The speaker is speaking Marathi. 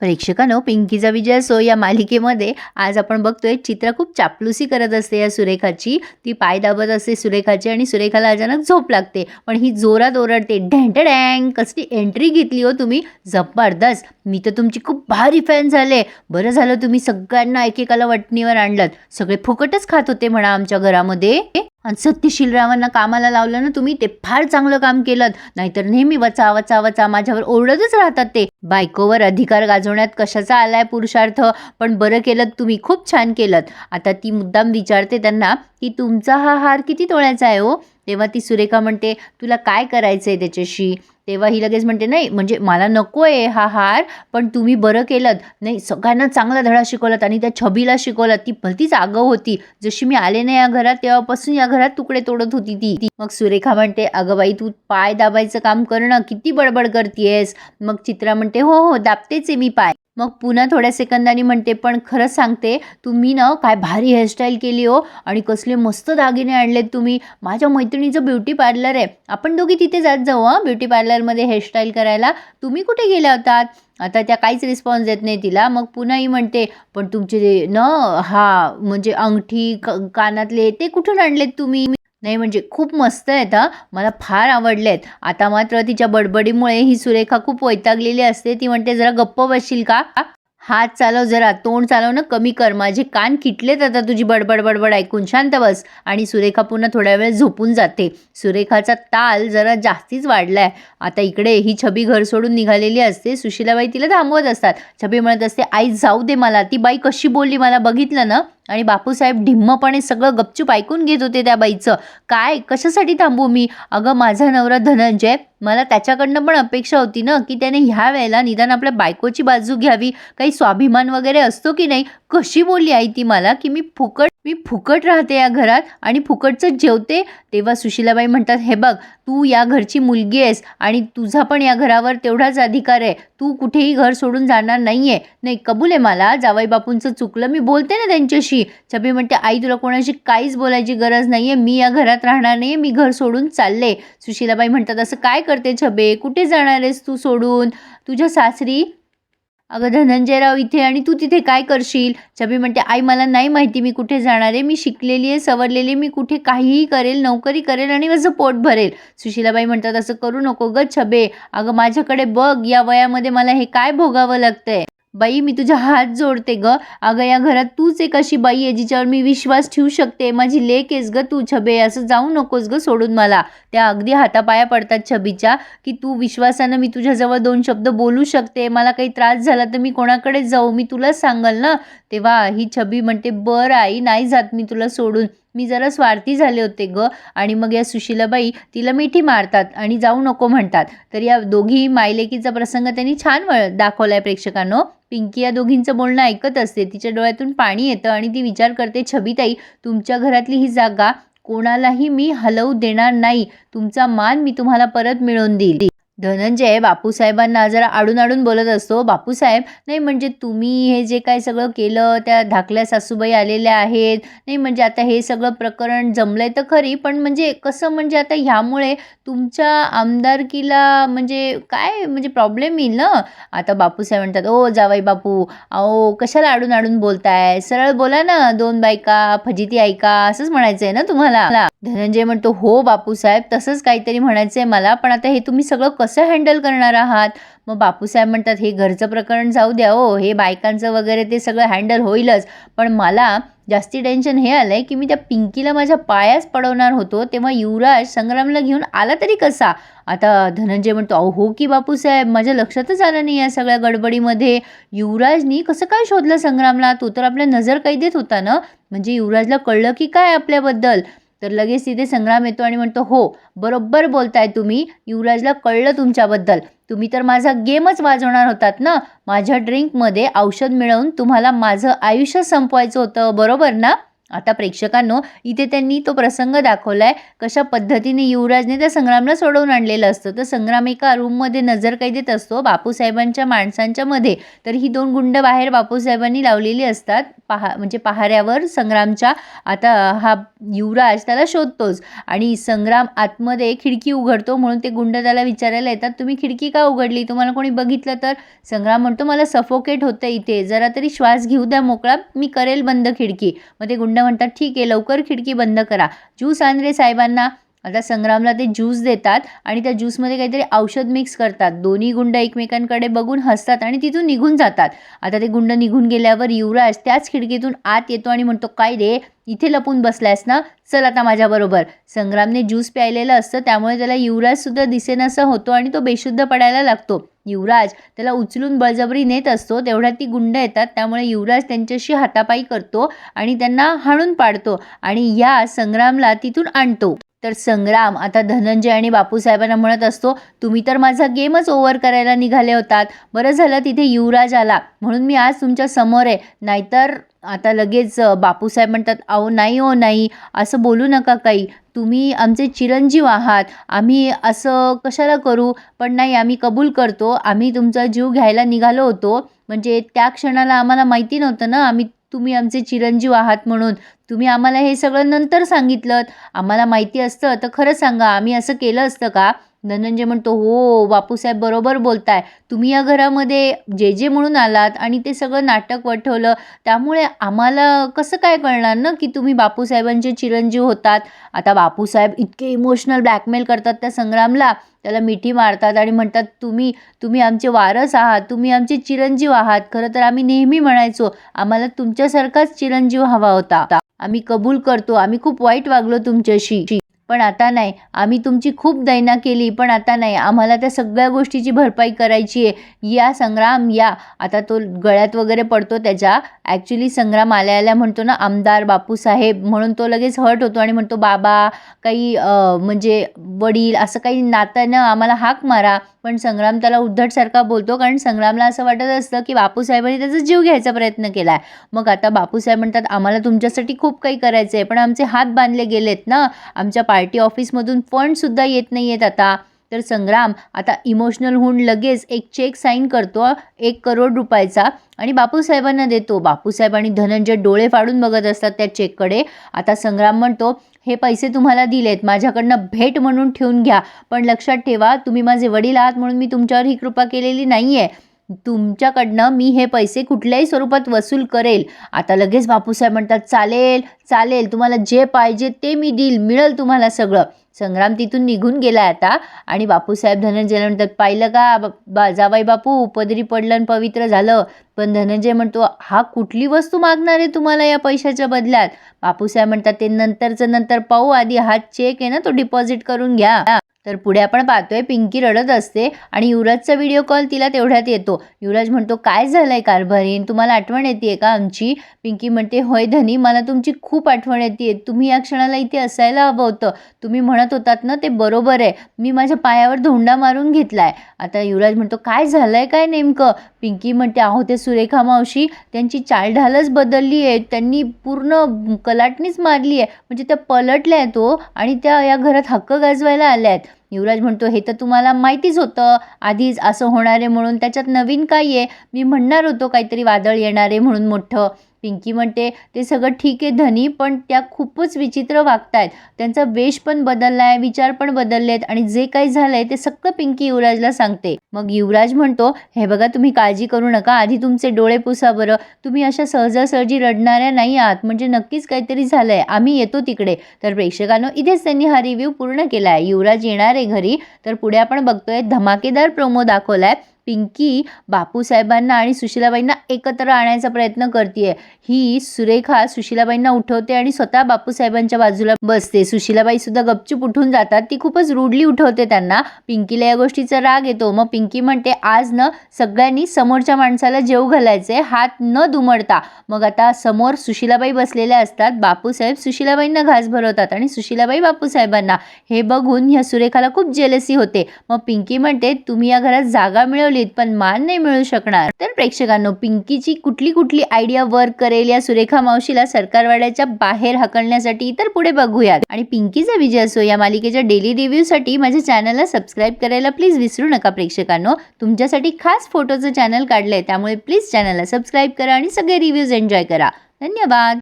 प्रेक्षकांनो पिंकीचा विजय असो या मालिकेमध्ये आज आपण बघतोय चित्रा खूप चापलुसी करत असते या सुरेखाची. ती पाय दाबत असते सुरेखाची आणि सुरेखाला अचानक झोप लागते. पण ही जोरात ओरडते डँट डँग कसली एंट्री घेतली हो तुम्ही? जबरदस्त. मी तर तुमची खूप भारी फॅन झाले. बरं झालं तुम्ही सगळ्यांना एकेकाला वटणीवर आणलात. सगळे फुकटच खात होते म्हणा आमच्या घरामध्ये. आणि सत्यशील कामाला लावलं ना तुम्ही ते फार चांगलं काम केलं नाहीतर नेहमी वचा वचा वचा माझ्यावर ओरडतच राहतात ते. बायकोवर अधिकार गाजवण्यात कशाचा आलाय पुरुषार्थ? पण बरं केलं तुम्ही खूप छान केलं आता ती मुद्दाम विचारते त्यांना की तुमचा हा हार किती तोळ्याचा आहे हो? तेव्हा ती सुरेखा म्हणते तुला काय करायचं आहे त्याच्याशी? तेव्हा ही लगेच म्हणते नाही म्हणजे मला नको आहे हा हार पण तुम्ही बरं केलं नाही सगळ्यांना चांगला धडा शिकवलात आणि त्या छबीला शिकवलात. ती भलतीच आगाऊ होती. जशी मी आले नाही या घरात तेव्हापासून या घरात तुकडे तोडत होती ती. ती मग सुरेखा म्हणते अगं बाई तू पाय दाबायचं काम करणं किती बडबड करतेयस. मग चित्रा म्हणते हो हो दाबतेच आहे मी पाय. मग पुन्हा थोड्या सेकंदांनी म्हणते पण खरंच सांगते तुम्ही ना काय भारी हेअरस्टाईल केली हो आणि कसले मस्त दागिने आणलेत तुम्ही. माझ्या मैत्रिणीचं ब्युटी पार्लर आहे. आपण दोघी तिथे जात जाऊ हां ब्युटी पार्लरमध्ये हेअरस्टाईल करायला. तुम्ही कुठे गेल्या होतात आता त्या काहीच रिस्पॉन्स देत नाही तिला. मग पुन्हाही म्हणते पण तुमचे न हा म्हणजे अंगठी क कानातले ते कुठून आणलेत तुम्ही? नाही म्हणजे खूप मस्त आहेत हा. मला फार आवडले आहेत आता मात्र तिच्या बडबडीमुळे ही सुरेखा खूप वैतागलेली असते. ती म्हणते जरा गप्प बसशील का? हात चालव जरा तोंड चालव ना कमी कर. माझे कान किटलेत आता तुझी बडबड बडबड ऐकून. शांत बस. आणि सुरेखा पुन्हा थोड्या वेळ झोपून जाते. सुरेखाचा ताल जरा जास्तीच आहे आता इकडे ही छबी घर सोडून निघालेली असते. सुशीलाबाई तिला थांबवत असतात. छबी म्हणत असते आई जाऊ दे मला. ती बाई कशी बोलली मला? बघितलं ना? आणि बापूसाहेब ढिम्मपणे सगळं गपचूप ऐकून घेत होते त्या बाईचं. काय? कशासाठी थांबू मी? अगं माझा नवरा धनंजय मला त्याच्याकडनं पण अपेक्षा होती ना की त्याने ह्या वेळेला निदान आपल्या बायकोची बाजू घ्यावी. काही स्वाभिमान वगैरे असतो की नाही? कशी बोलली आई ती मला की मी फुकट मी फुकट राहते या घरात आणि फुकटचं जेवते. तेव्हा सुशीलाबाई म्हणतात हे बघ तू या घरची मुलगी आहेस आणि तुझा पण या घरावर तेवढाच अधिकार आहे. तू कुठेही घर सोडून जाणार नाही आहे नाही कबूल आहे मला. जावाई बापूंचं चुकलं मी बोलते ना त्यांच्याशी. छबी म्हणते आई तुला कोणाशी काहीच बोलायची गरज नाही आहे मी या घरात राहणार नाही मी घर सोडून चालले. सुशीलाबाई म्हणतात असं काय करते छबे? कुठे जाणार आहेस तू सोडून? तुझ्या सासरी अगं धनंजयराव इथे आणि तू तिथे काय करशील? छबी म्हणते आई मला नाही माहिती मी कुठे जाणार आहे. मी शिकलेली आहे सवरलेली आहे. मी कुठे काहीही करेल नोकरी करेल आणि माझं पोट भरेल. सुशीलाबाई म्हणतात असं करू नको ग छबे. अगं माझ्याकडे बघ या वयामध्ये मला हे काय भोगावं लागतंय? बाई मी तुझा हात जोडते ग. अगं या घरात तूच एक अशी बाई आहे जिच्यावर मी विश्वास ठेवू शकते. माझी लेक आहेस ग तू छबे. असं जाऊ नकोस ग सोडून मला. त्या अगदी हातापाया पडतात छबीच्या की तू विश्वासानं मी तुझ्याजवळ दोन शब्द बोलू शकते. मला काही त्रास झाला तर मी कोणाकडे जाऊ? मी तुलाच सांगाल ना? तेव्हा ही छबी म्हणते बरं आई नाही जात मी तुला सोडून. मी जरा स्वार्थी झाले होते ग. आणि मग या सुशीलाबाई तिला मिठी मारतात आणि जाऊ नको म्हणतात. तर या दोघी मायलेकीचा प्रसंग त्यांनी छान वळ आहे प्रेक्षकांनो. पिंकी या दोघींचं बोलणं ऐकत असते. तिच्या डोळ्यातून पाणी येतं आणि ती विचार करते छबीताई तुमच्या घरातली ही जागा कोणालाही मी हलवू देणार नाही. तुमचा मान मी तुम्हाला परत मिळवून देईल. धनंजय बापूसाहेबांना जरा आडून आडून बोलत असतो. बापूसाहेब नाही म्हणजे तुम्ही हे जे काय सगळं केलं त्या धाकल्या सासूबाई आलेल्या आहेत. नाही म्हणजे आता हे सगळं प्रकरण जमलं आहे तर खरी पण म्हणजे कसं म्हणजे आता ह्यामुळे तुमच्या आमदारकीला म्हणजे काय म्हणजे प्रॉब्लेम येईल ना? आता बापूसाहेब म्हणतात ओ जावाई बापू अहो कशाला आडून आडून बोलताय? सरळ बोला ना दोन बायका फजिती ऐका असंच म्हणायचं आहे ना तुम्हाला? धनंजय म्हणतो हो बापूसाहेब तसंच काहीतरी म्हणायचं आहे मला पण आता हे तुम्ही सगळं कसं कसं हँडल करणार आहात? मग बापूसाहेब म्हणतात हे घरचं प्रकरण जाऊ द्या हो हे बायकांचं वगैरे ते सगळं हँडल होईलच. पण मला जास्ती टेन्शन हे आलं आहे की मी त्या पिंकीला माझ्या पायाच पडवणार होतो तेव्हा युवराज संग्रामला घेऊन आला तरी कसा? आता धनंजय म्हणतो अहो हो की बापूसाहेब माझ्या लक्षातच आलं नाही या सगळ्या गडबडीमध्ये. युवराजनी कसं काय शोधलं संग्रामला? तो तर आपल्या नजर कैदेत होता ना? म्हणजे युवराजला कळलं की काय आपल्याबद्दल? तर लगेच तिथे संग्राम येतो आणि म्हणतो हो बरोबर बोलताय तुम्ही. युवराजला कळलं तुमच्याबद्दल. तुम्ही तर माझा गेमच वाजवणार होतात ना? माझ्या ड्रिंकमध्ये औषध मिळवून तुम्हाला माझं आयुष्य संपवायचं होतं बरोबर ना? आता प्रेक्षकांनो इथे त्यांनी तो प्रसंग दाखवलाय कशा पद्धतीने युवराजने त्या संग्रामला सोडवून आणलेलं असतं. तर संग्राम एका रूममध्ये नजर कैदेत असतो बापूसाहेबांच्या माणसांच्या मध्ये. तर ही दोन गुंड बाहेर बापूसाहेबांनी लावलेली असतात पहा म्हणजे पहाऱ्यावर संग्रामच्या. आता हा युवराज त्याला शोधतोच आणि संग्राम आतमध्ये खिडकी उघडतो म्हणून ते गुंड त्याला विचारायला येतात तुम्ही खिडकी का उघडली? तुम्हाला कोणी बघितलं तर? संग्राम म्हणतो मला सफोकेट होतं इथे जरा तरी श्वास घेऊ द्या मोकळा मी करेल बंद खिडकी. मग ते गुंड म्हणतात ठीक आहे लवकर खिडकी बंद करा. जू सांद्रे साहेबांना आता संग्रामला ते ज्यूस देतात आणि त्या ज्यूसमध्ये काहीतरी औषध मिक्स करतात. दोन्ही गुंड एकमेकांकडे बघून हसतात आणि तिथून निघून जातात. आता ते गुंड निघून गेल्यावर युवराज त्याच खिडकीतून आत येतो आणि म्हणतो काय रे इथे लपून बसलायस ना? चल आता माझ्याबरोबर संग्रामने ज्यूस प्यायलेलं असतं त्यामुळे त्याला युवराजसुद्धा दिसेनासा होतो आणि तो बेशुद्ध पडायला लागतो. युवराज त्याला उचलून बळजबरी नेत असतो तेवढ्यात ती गुंड येतात त्यामुळे युवराज त्यांच्याशी हातापाई करतो आणि त्यांना हाणून पाडतो आणि या संग्रामला तिथून आणतो. तर संग्राम आता धनंजय आणि बापूसाहेबांना म्हणत असतो तुम्ही तर माझा गेमच ओव्हर करायला निघाले होतात. बरं झालं तिथे युवराज आला. म्हणून मी आज तुमच्यासमोर आहे. नाहीतर आता लगेच बापूसाहेब म्हणतात अहो नाही हो नाही. असं बोलू नका काही. तुम्ही आमचे चिरंजीव आहात. आम्ही असं कशाला करू? पण नाही आम्ही कबूल करतो. आम्ही तुमचा जीव घ्यायला निघालो होतो. म्हणजे त्या क्षणाला आम्हाला माहिती नव्हतं ना? आम्ही तुम्ही आमचे चिरंजीव आहात म्हणून. तुम्ही आम्हाला हे सगळं नंतर सांगितलं आम्हाला माहिती असतं तर खरं सांगा आम्ही असं केलं असतं का? धनंजय म्हणतो हो बापूसाहेब बरोबर बोलताय. तुम्ही या घरामध्ये जे जे म्हणून आलात आणि ते सगळं नाटक वठवलं त्यामुळे आम्हाला कसं काय कळणार ना की तुम्ही बापूसाहेबांचे चिरंजीव होतात? आता बापूसाहेब इतके इमोशनल ब्लॅकमेल करतात त्या संग्रामला. त्याला मिठी मारतात आणि म्हणतात तुम्ही तुम्ही आमचे वारस आहात तुम्ही आमचे चिरंजीव आहात. खरं तर आम्ही नेहमी म्हणायचो आम्हाला तुमच्यासारखाच चिरंजीव हवा होता. आम्ही कबूल करतो. आम्ही खूप वाईट वागलो तुमच्याशी. पण आता नाही. आम्ही तुमची खूप दैना केली पण आता नाही. आम्हाला त्या सगळ्या गोष्टीची भरपाई करायची आहे. या संग्राम या. आता तो गळ्यात वगैरे पडतो त्याच्या. ॲक्च्युली संग्राम आल्या आल्या म्हणतो ना आमदार बापूसाहेब म्हणून तो लगेच हर्ट होतो आणि म्हणतो बाबा काही म्हणजे वडील असं काही नात्यानं आम्हाला हाक मारा. पण संग्राम त्याला उद्धटसारखा बोलतो कारण संग्रामला असं वाटत असतं की बापूसाहेबांनी त्याचा जीव घ्यायचा प्रयत्न केला आहे मग आता बापूसाहेब म्हणतात आम्हाला तुमच्यासाठी खूप काही करायचं आहे पण आमचे हात बांधले गेलेत ना. आमच्या पा पार्टी ऑफिसमधून फंडसुद्धा येत नाही आहेत आता. तर संग्राम आता इमोशनल होऊन लगेच एक चेक साईन करतो एक करोड रुपयाचा. आणि बापूसाहेबांना देतो. बापूसाहेब आणि धनंजय डोळे फाडून बघत असतात त्या चेककडे. आता संग्राम म्हणतो हे पैसे तुम्हाला दिलेत. माझ्याकडनं भेट म्हणून ठेवून घ्या. पण लक्षात ठेवा तुम्ही माझे वडील आहात म्हणून मी तुमच्यावर ही कृपा केलेली नाही आहे तुमच्याकडनं मी हे पैसे कुठल्याही स्वरूपात वसूल करेल. आता लगेच बापूसाहेब म्हणतात चालेल चालेल तुम्हाला जे पाहिजे ते मी देईल मिळेल तुम्हाला सगळं. संग्राम तिथून निघून गेला आता आणि बापूसाहेब धनंजय म्हणतात पाहिलं का बा जावाई बापू पदरी पडलं आणि पवित्र झालं. पण धनंजय म्हणतो हा कुठली वस्तू मागणार आहे तुम्हाला या पैशाच्या बदल्यात? बापूसाहेब म्हणतात ते नंतरचं नंतर पाहू आधी हा चेक आहे ना तो डिपॉझिट करून घ्या. तर पुढे आपण पाहतोय पिंकी रडत असते आणि युवराजचा व्हिडिओ कॉल तिला तेवढ्यात येतो. युवराज म्हणतो काय झालंय कारभारीन? तुम्हाला आठवण येते का आमची? पिंकी म्हणते होय धनी मला तुमची खूप आठवण येते तुम्ही या क्षणाला इथे असायला हवं होतं. तुम्ही म्हणत होतात ना ते बरोबर आहे. मी माझ्या पायावर धोंडा मारून घेतलाय. आता युवराज म्हणतो काय झालंय काय नेमकं? पिंकी म्हणते आहो ते सुरेखा मावशी त्यांची चालढालच बदलली आहे त्यांनी पूर्ण कलाटणीच मारली आहे म्हणजे त्या पलटल्या आहेत तो हो आणि त्या या घरात हक्क गाजवायला आल्या आहेत युवराज म्हणतो हे तर तुम्हाला माहितीच होतं. आधीच असं होणार आहे म्हणून त्याच्यात नवीन काय आहे? मी म्हणणार होतो काहीतरी वादळ येणार आहे म्हणून मोठं. पिंकी म्हणते ते सगळं ठीक आहे धनी पण त्या खूपच विचित्र वागतायत. त्यांचा वेश पण बदलला आहे विचार पण बदललेत आणि जे काही झालंय ते सगळं पिंकी युवराजला सांगते. मग युवराज म्हणतो हे बघा तुम्ही काळजी करू नका. आधी तुमचे डोळे पुसा बरं. तुम्ही अशा सहजासहजी रडणाऱ्या नाही आहात. म्हणजे नक्कीच काहीतरी झालंय. आम्ही येतो तिकडे. तर प्रेक्षकांनो इथेच त्यांनी हा रिव्ह्यू पूर्ण केला आहे युवराज येणार आहे घरी. तर पुढे आपण बघतोय धमाकेदार प्रोमो दाखवलाय. पिंकी बापूसाहेबांना आणि सुशिलाबाईंना एकत्र आणायचा प्रयत्न करते ही सुरेखा सुशिलाबाईंना उठवते आणि स्वतः बापूसाहेबांच्या बाजूला बसते. सुशिलाबाई सुद्धा गपचूप उठून जातात. ती खूपच रुडली उठवते त्यांना. पिंकीला या गोष्टीचा राग येतो. मग पिंकी म्हणते आज न सगळ्यांनी समोरच्या माणसाला जेव घालायचे हात न दुमडता. मग आता समोर सुशिलाबाई बसलेल्या असतात. बापूसाहेब सुशिलाबाईंना घास भरवतात आणि सुशिलाबाई बापूसाहेबांना. हे बघून ह्या सुरेखाला खूप जेलसी होते. मग पिंकी म्हणते तुम्ही या घरात जागा मिळवली मिळवलीत पण मान नाही मिळू शकणार. तर प्रेक्षकांनो पिंकीची कुठली कुठली आयडिया वर्क करेल या सुरेखा मावशीला सरकारवाड्याच्या बाहेर हकलण्यासाठी तर पुढे बघूयात. आणि पिंकीचा विजय असो या मालिकेच्या डेली रिव्ह्यूसाठी माझ्या चॅनलला सबस्क्राईब करायला प्लीज विसरू नका प्रेक्षकांनो. तुमच्यासाठी खास फोटोचं चॅनल काढलंय त्यामुळे प्लीज चॅनलला सबस्क्राईब करा आणि सगळे रिव्ह्यूज एन्जॉय करा. धन्यवाद!